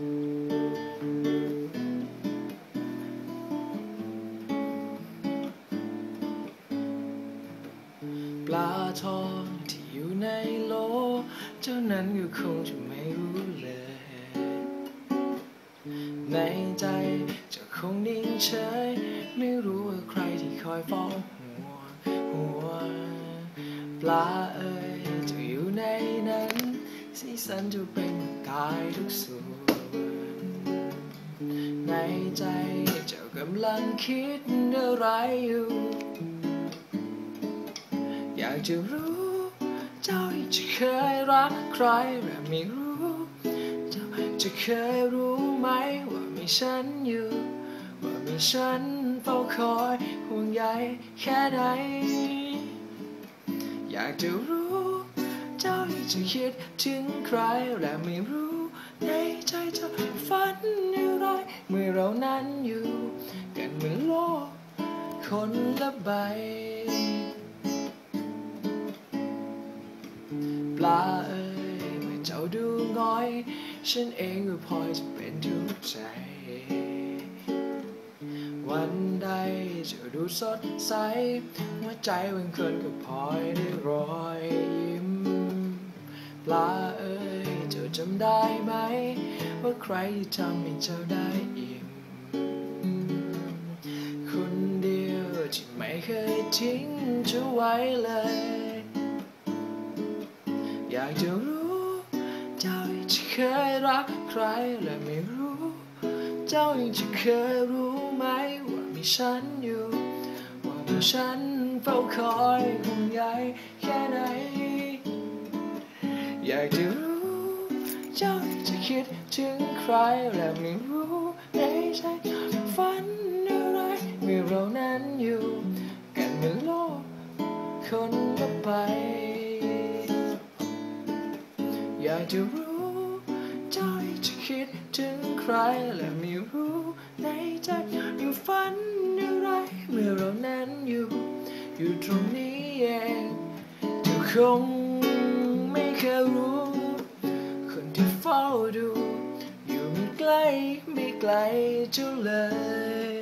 ปลาทองที่อยู่ในโล เจ้านั้นก็คงจะไม่รู้เลย ในใจจะคงนิ่งเฉย ไม่รู้ว่าใครที่คอยเฝ้าหัวหัว ปลาเอ่ยจะอยู่ในนั้น สีสันจะเป็นกายทุกส่วน ในใจ เจ้ากำลังคิดอะไรอยู่ อยากจะรู้ เจ้าจะเคยรักใครหรือไม่รู้ เจ้าจะเคยรู้ไหมว่ามีฉันอยู่ ว่ามีฉันเฝ้าคอยห่วงใยแค่ไหนอยากจะรู้ เจ้าจะคิดถึงใครและไม่รู้ ในใจเจ้าฝันอะไรเมื่อเรานั้นอยู่ กันเหมือนโลกคนละใบ ปลาเอ่ยเมื่อเจ้าดูง้อย ฉันเองก็พลอยจะเป็นทุกใจ วันใดเจ้าดูสดใสหัวใจบางคนก็พลอยได้รอยยิ้ม ปลาเอ่ย จำได้ไหม ว่าใครที่ทำให้เจ้าได้อิ่มคนเดียวที่ไม่เคยทิ้งเจ้าไว้เลย อยากจะรู้เจ้าจะเคยรักใครและไม่รู้ เจ้าจะเคยรู้ไหมว่ามีฉันอยู่ ว่ามีฉันเฝ้าคอยห่วงใยแค่ไหนอยากจะ เจ้าจะคิดถึงใครและไม่รู้ในใจฝันอะไรเมื่อเรานั้นอยู่กันเหมือนโลกคนละใบอยากจะรู้เจ้าจะคิดถึงใครและไม่รู้ในใจยังฝันอะไรเมื่อเรานั้นอยู่ อยู่ตรงนี้เองเจ้าคงไม่เคยรู้ ที่เฝ้าดู อยู่ไม่ใกล้ไม่ไกลเจ้าเลย